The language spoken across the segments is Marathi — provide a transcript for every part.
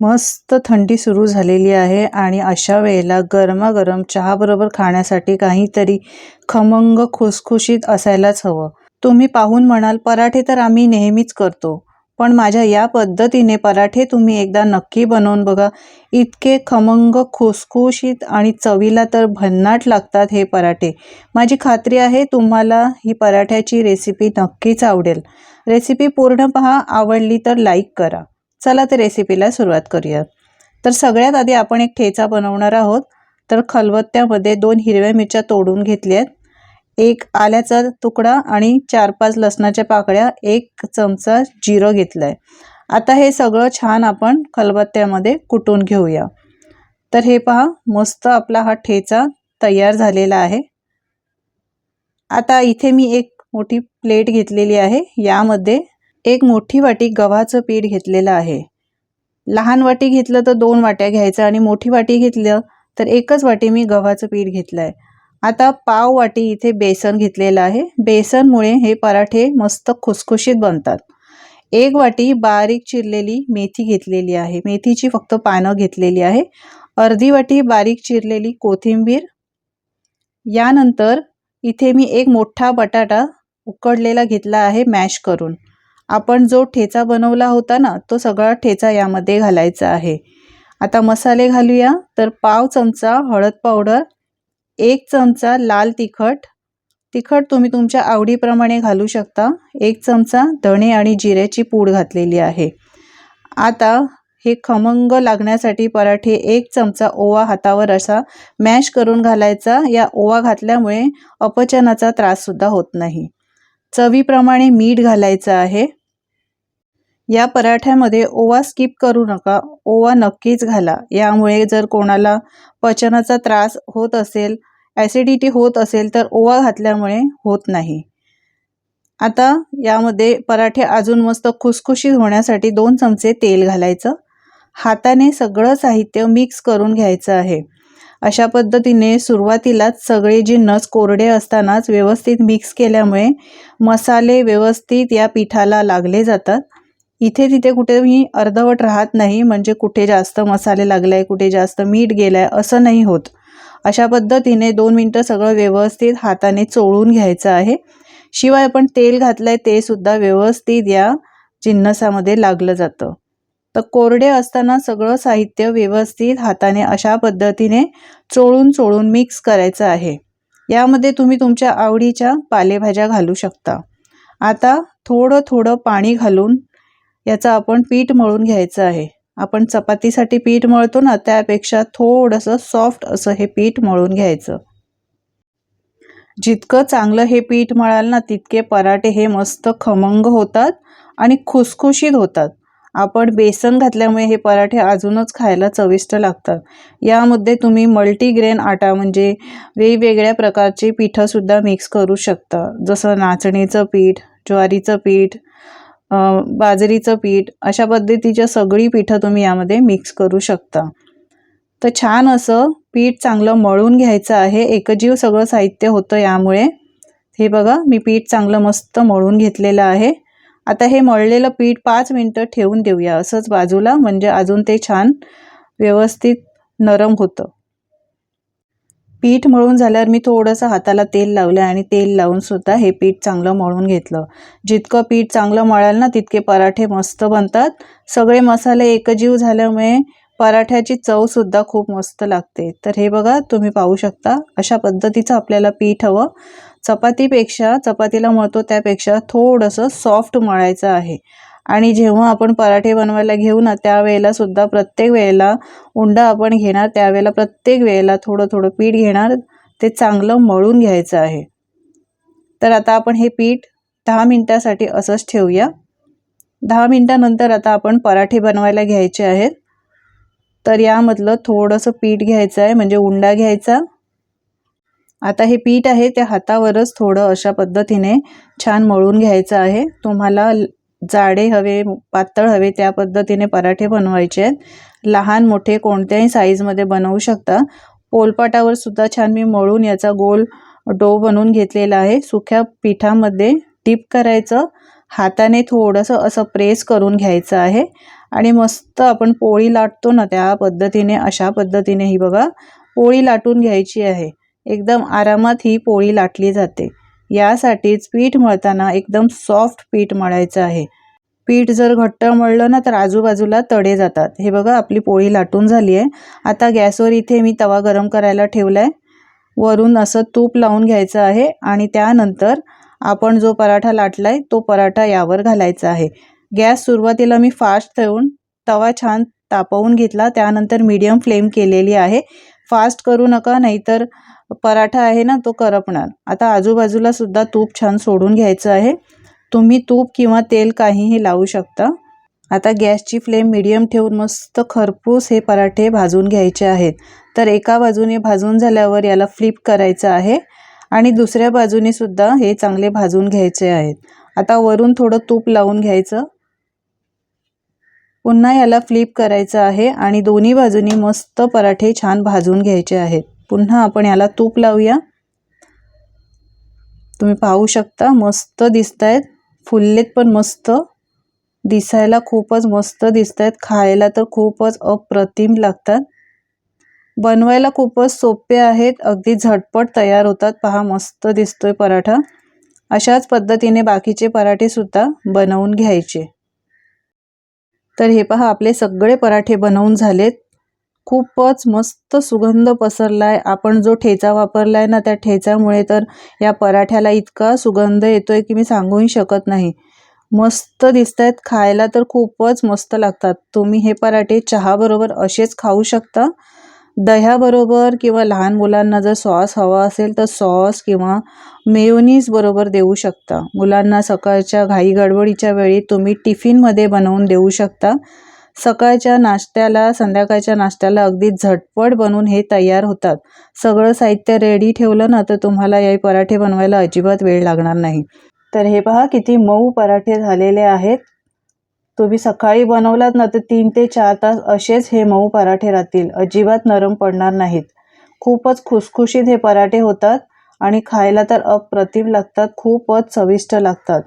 मस्त थंडी सुरू झालेली आहे आणि अशा वेळेला गरमागरम चहाबरोबर खाण्यासाठी काहीतरी खमंग खुसखुशीत असायलाच हवं. तुम्ही पाहून म्हणाल पराठे तर आम्ही नेहमीच करतो. पण माझ्या या पद्धतीने पराठे तुम्ही एकदा नक्की बनवून बघा. इतके खमंग खुसखुशीत आणि चवीला तर भन्नाट लागतात हे पराठे. माझी खात्री आहे तुम्हाला ही पराठ्याची रेसिपी नक्कीच आवडेल. रेसिपी पूर्ण पहा आवडली तर लाईक करा. चला तर रेसिपीला सुरुवात करूया. तर सगळ्यात आधी आपण एक ठेचा बनवणार आहोत. तर खलबत्त्यामध्ये दोन हिरव्या मिरच्या तोडून घेतल्यात. एक आल्याचा तुकडा आणि चार पाच लसणाच्या पाकळ्या एक चमचा जिरं घेतलं आहे आता हे सगळं छान आपण खलबत्त्यामध्ये कुटून घेऊया. तर हे पहा मस्त आपला हा ठेचा तयार झालेला आहे. आता इथे मी एक मोठी प्लेट घेतलेली आहे. यामध्ये एक मोठी वाटी गव्हाचं पीठ घेतलेलं आहे. लहान वाटी घेतलं तर दोन वाट्या घ्यायचं आणि मोठी वाटी घेतलं तर एकच वाटी मी गव्हाचं पीठ घेतलं आहे आता पाव वाटी इथे बेसन घेतलेलं आहे. बेसनमुळे हे पराठे मस्त खुसखुशीत बनतात. एक वाटी बारीक चिरलेली मेथी घेतलेली आहे. मेथीची फक्त पानं घेतलेली आहे. अर्धी वाटी बारीक चिरलेली कोथिंबीर. यानंतर इथे मी एक मोठा बटाटा उकडलेला घेतला आहे मॅश करून. आपण जो ठेचा बनवला होता ना तो सगळा ठेचा यामध्ये घालायचा आहे. आता मसाले घालूया. तर पाव चमचा हळद पावडर एक चमचा लाल तिखट. तिखट तुम्ही तुमच्या आवडीप्रमाणे घालू शकता. एक चमचा धणे आणि जिऱ्याची पूड घातलेली आहे. आता हे खमंग लागण्यासाठी पराठे एक चमचा ओवा हातावर असा मॅश करून घालायचा. या ओवा घातल्यामुळे अपचनाचा त्राससुद्धा होत नाही. चवीप्रमाणे मीठ घालायचं आहे. या पराठ्यामध्ये ओवा स्किप करू नका. ओवा नक्कीच घाला. यामुळे जर कोणाला पचनाचा त्रास होत असेल ॲसिडिटी होत असेल तर ओवा घातल्यामुळे होत नाही. आता यामध्ये पराठे अजून मस्त खुसखुशीत होण्यासाठी दोन चमचे तेल घालायचं. हाताने सगळं साहित्य मिक्स करून घ्यायचं आहे. अशा पद्धतीने सुरुवातीलाच सगळे जिन्नस कोरडे असतानाच व्यवस्थित मिक्स केल्यामुळे मसाले व्यवस्थित या पिठाला लागले जातात. इथे तिथे कुठे मी अर्धवट राहत नाही म्हणजे कुठे जास्त मसाले लागले आहे कुठे जास्त मीठ गेलं आहे असं नाही होत. अशा पद्धतीने दोन मिनटं सगळं व्यवस्थित हाताने चोळून घ्यायचं आहे. शिवाय आपण तेल घातलं आहे ते सुद्धा व्यवस्थित या जिन्नसामध्ये लागलं जातं. तर कोरडे असताना सगळं साहित्य व्यवस्थित हाताने अशा पद्धतीने चोळून चोळून मिक्स करायचं आहे. यामध्ये तुम्ही तुमच्या आवडीच्या पालेभाज्या घालू शकता. आता थोडं थोडं पाणी घालून याचं आपण पीठ मळून घ्यायचं आहे. आपण चपातीसाठी पीठ मळतो ना त्यापेक्षा थोडंसं सॉफ्ट असं हे पीठ मळून घ्यायचं. जितकं चांगलं हे पीठ मळाल ना तितके पराठे हे मस्त खमंग होतात आणि खुसखुशीत होतात. आपण बेसन घातल्यामुळे हे पराठे अजूनच खायला चविष्ट लागतात. यामध्ये तुम्ही मल्टीग्रेन आटा म्हणजे वेगवेगळ्या प्रकारचे पिठंसुद्धा मिक्स करू शकता. जसं नाचणीचं पीठ ज्वारीचं पीठ बाजरीचं पीठ अशा पद्धतीच्या सगळी पिठं तुम्ही यामध्ये मिक्स करू शकता. तर छान असं पीठ चांगलं मळून घ्यायचं आहे. एकजीव सगळं साहित्य होतं यामुळे. हे बघा मी पीठ चांगलं मस्त मळून घेतलेलं आहे. आता हे मळलेलं पीठ पाच मिनटं ठेवून देऊया. असंच बाजूला म्हणजे अजून ते छान व्यवस्थित नरम होतं. पीठ मळून झाल्यावर मी थोडंसं हाताला तेल लावलं आणि तेल लावून सुद्धा हे पीठ चांगलं मळून घेतलं. जितकं पीठ चांगलं मळाल ना तितके पराठे मस्त बनतात. सगळे मसाले एकजीव झाल्यामुळे पराठ्याची चवसुद्धा खूप मस्त लागते. तर हे बघा तुम्ही पाहू शकता अशा पद्धतीचं आपल्याला पीठ हवं. चपातीपेक्षा चपातीला मळतो त्यापेक्षा थोडंसं सॉफ्ट मळायचं आहे. आणि जेव्हा आपण पराठे बनवायला घेऊ ना त्यावेळेला सुद्धा प्रत्येक वेळेला उंडा आपण घेणार त्यावेळेला प्रत्येक वेळेला थोडं थोडं पीठ घेणार ते चांगलं मळून घ्यायचं आहे. तर आता आपण हे पीठ दहा मिनटासाठी असंच ठेवूया. दहा मिनटानंतर आता आपण पराठे बनवायला घ्यायचे आहेत. तर यामधलं थोडंसं पीठ घ्यायचं आहे म्हणजे उंडा घ्यायचा. आता हे पीठ आहे त्या हातावरच थोडं अशा पद्धतीने छान मळून घ्यायचं आहे. तुम्हाला जाडे हवे पातळ हवे त्या पद्धतीने पराठे बनवायचे आहेत. लहान मोठे कोणत्याही साईजमध्ये बनवू शकता. पोलपाटावर सुद्धा छान मी मळून याचा गोल डो बनवून घेतलेला आहे. सुक्या पिठामध्ये टीप करायचं. हाताने थोडंसं असं प्रेस करून घ्यायचं आहे. आणि मस्त आपण पोळी लाटतो ना त्या पद्धतीने अशा पद्धतीने ही बघा. पोळी लाटून घ्यायची आहे. एकदम आरामात ही पोळी लाटली जाते. यासाठीच पीठ मळताना एकदम सॉफ्ट पीठ मळायचं आहे. पीठ जर घट्ट मळलं ना तर आजूबाजूला तडे जातात. हे बघा आपली पोळी लाटून झाली आहे. आता गॅसवर इथे मी तवा गरम करायला ठेवला आहे वरून असं तूप लावून घ्यायचं आहे आणि त्यानंतर आपण जो पराठा लाटला आहे तो पराठा यावर घालायचा आहे. गॅस सुरुवातीला मी फास्ट ठेवून तवा छान तापवून घेतला. त्यानंतर मीडियम फ्लेम केलेली आहे. फास्ट करू नका नाहीतर पराठा आहे ना तो करपणार. आता आजूबाजूला सुद्धा तूप छान सोडून घ्यायचं आहे. तुम्ही तूप किंवा तेल काहीही लावू शकता. आता गॅसची फ्लेम मिडियम ठेवून मस्त खरपूस हे पराठे भाजून घ्यायचे आहेत. तर एका बाजूने भाजून झाल्यावर याला फ्लिप करायचं आहे आणि दुसऱ्या बाजूने सुद्धा हे चांगले भाजून घ्यायचे आहेत. आता वरून थोडं तूप लावून घ्यायचं. पुन्हा याला फ्लिप करायचं आहे आणि दोन्ही बाजूनी मस्त पराठे छान भाजून घ्यायचे आहेत. पुन्हा आपण याला तूप लावूया. तुम्ही पाहू शकता मस्त दिसत आहेत फुललेत पण मस्त. दिसायला खूपच मस्त दिसत आहेत खायला तर खूपच अप्रतिम लागतात. बनवायला खूपच सोपे आहेत. अगदी झटपट तयार होतात. पहा मस्त दिसतोय पराठा. अशाच पद्धतीने बाकीचे पराठेसुद्धा बनवून घ्यायचे. तर हे पहा आपले सगळे पराठे बनवून झालेत. खूपच मस्त सुगंध पसरला आहे आपण जो ठेचा वापरला आहे ना त्या ठेच्यामुळे तर या पराठ्याला इतका सुगंध येतो आहे की मी सांगूही शकत नाही. मस्त दिसत आहेत खायला तर खूपच मस्त लागतात. तुम्ही हे पराठे चहाबरोबर असेच खाऊ शकता. दह्याबरोबर किंवा लहान मुलांना जर सॉस हवा असेल तर सॉस किंवा मेयोनीज बरोबर देऊ शकता. मुलांना सकाळच्या घाई गडबडीच्या वेळी तुम्ही टिफिनमध्ये बनवून देऊ शकता. सकाळच्या नाश्त्याला संध्याकाळच्या नाश्त्याला अगदी झटपट बनवून हे तयार होतात. सगळं साहित्य रेडी ठेवलं ना तर तुम्हाला हे पराठे बनवायला अजिबात वेळ लागणार नाही. तर हे पहा किती मऊ पराठे झालेले आहेत. तुम्ही सकाळी बनवलात ना तर तीन ते चार तास असेच हे मऊ पराठे राहतील. अजिबात नरम पडणार नाहीत. खूपच खुसखुशीत हे पराठे होतात आणि खायला तर अप्रतिम लागतात खूपच चविष्ट लागतात.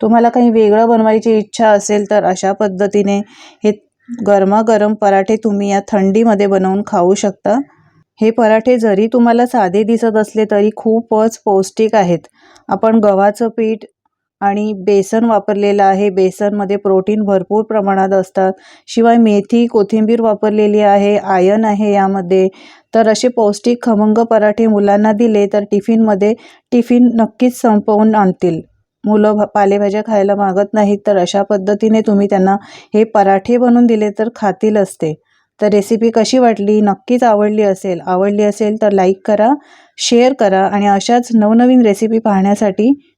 तुम्हाला काही वेगळं बनवायची इच्छा असेल तर अशा पद्धतीने हे गरमागरम पराठे तुम्ही या थंडीमध्ये बनवून खाऊ शकता. हे पराठे जरी तुम्हाला साधे दिसत असले तरी खूपच पौष्टिक आहेत. आपण गव्हाचं पीठ आणि बेसन वापरलेलं आहे. बेसनमध्ये प्रोटीन भरपूर प्रमाणात असतात. शिवाय मेथी कोथिंबीर वापरलेली आहे. आयन आहे यामध्ये. तर असे पौष्टिक खमंग पराठे मुलांना दिले तर टिफिनमध्ये टिफिन नक्कीच संपवून आणतील. मुलं पालेभाज्या खायला मागत नाहीत तर अशा पद्धतीने तुम्ही त्यांना हे पराठे बनवून दिले तर खातील असते. तर रेसिपी कशी वाटली? नक्कीच आवडली असेल. आवडली असेल तर लाईक करा शेअर करा आणि अशाच नवनवीन रेसिपी पाहण्यासाठी